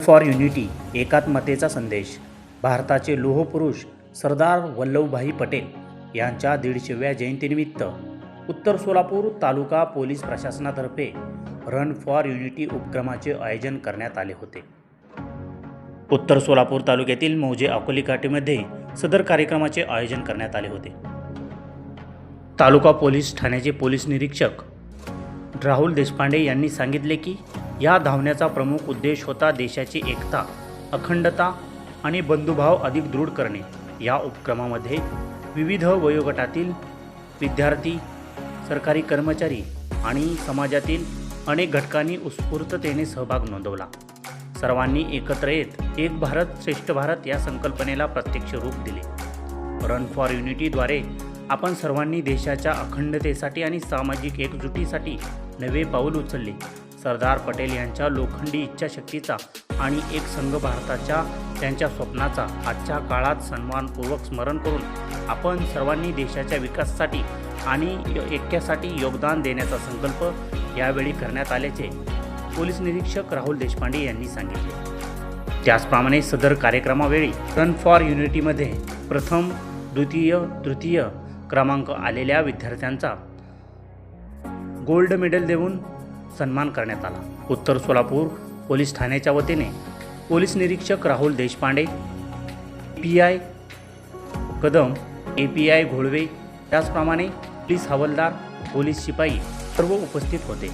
For unity एकात्मतेचा संदेश. भारताचे लोहपुरुष सरदार वल्लभभाई पटेल यांच्या दीडशेव्या जयंतीनिमित्त उत्तर सोलापूर तालुका पोलीस प्रशासनातर्फे रन फॉर युनिटी उपक्रमाचे आयोजन करण्यात आले होते. उत्तर सोलापूर तालुक्यातील मौजे अकोली घाटीमध्ये सदर कार्यक्रमाचे आयोजन करण्यात आले होते. तालुका पोलीस ठाण्याचे पोलीस निरीक्षक राहुल देशपांडे यांनी सांगितले की या धावण्याचा प्रमुख उद्देश होता देशाची एकता अखंडता आणि बंधुभाव अधिक दृढ करणे. या उपक्रमामध्ये विविध वयोगटातील विद्यार्थी सरकारी कर्मचारी आणि समाजातील अनेक घटकांनी उत्स्फूर्ततेने सहभाग नोंदवला. सर्वांनी एकत्र येत एक भारत श्रेष्ठ भारत या संकल्पनेला प्रत्यक्ष रूप दिले. रन फॉर युनिटीद्वारे आपण सर्वांनी देशाच्या अखंडतेसाठी आणि सामाजिक एकजुटीसाठी नवे पाऊल उचलले. सरदार पटेल यांच्या लोखंडी इच्छाशक्तीचा आणि एक संघ भारताच्या त्यांच्या स्वप्नाचा आजच्या काळात सन्मानपूर्वक स्मरण करून आपण सर्वांनी देशाच्या विकासासाठी आणि ऐक्यासाठी योगदान देण्याचा संकल्प यावेळी करण्यात आल्याचे पोलीस निरीक्षक राहुल देशपांडे यांनी सांगितले. त्याचप्रमाणे सदर कार्यक्रमावेळी रन फॉर युनिटीमध्ये प्रथम द्वितीय तृतीय क्रमांक आलेल्या विद्यार्थ्यांचा गोल्ड मेडल देऊन सन्मान करण्यात आला. उत्तर सोलापूर पोलीस ठाण्याच्या वतीने पोलीस निरीक्षक Rahul Deshpande P I Kadam A P I Gholve त्याचप्रमाणे पोलीस हवालदार पोलीस शिपाई सर्व उपस्थित होते.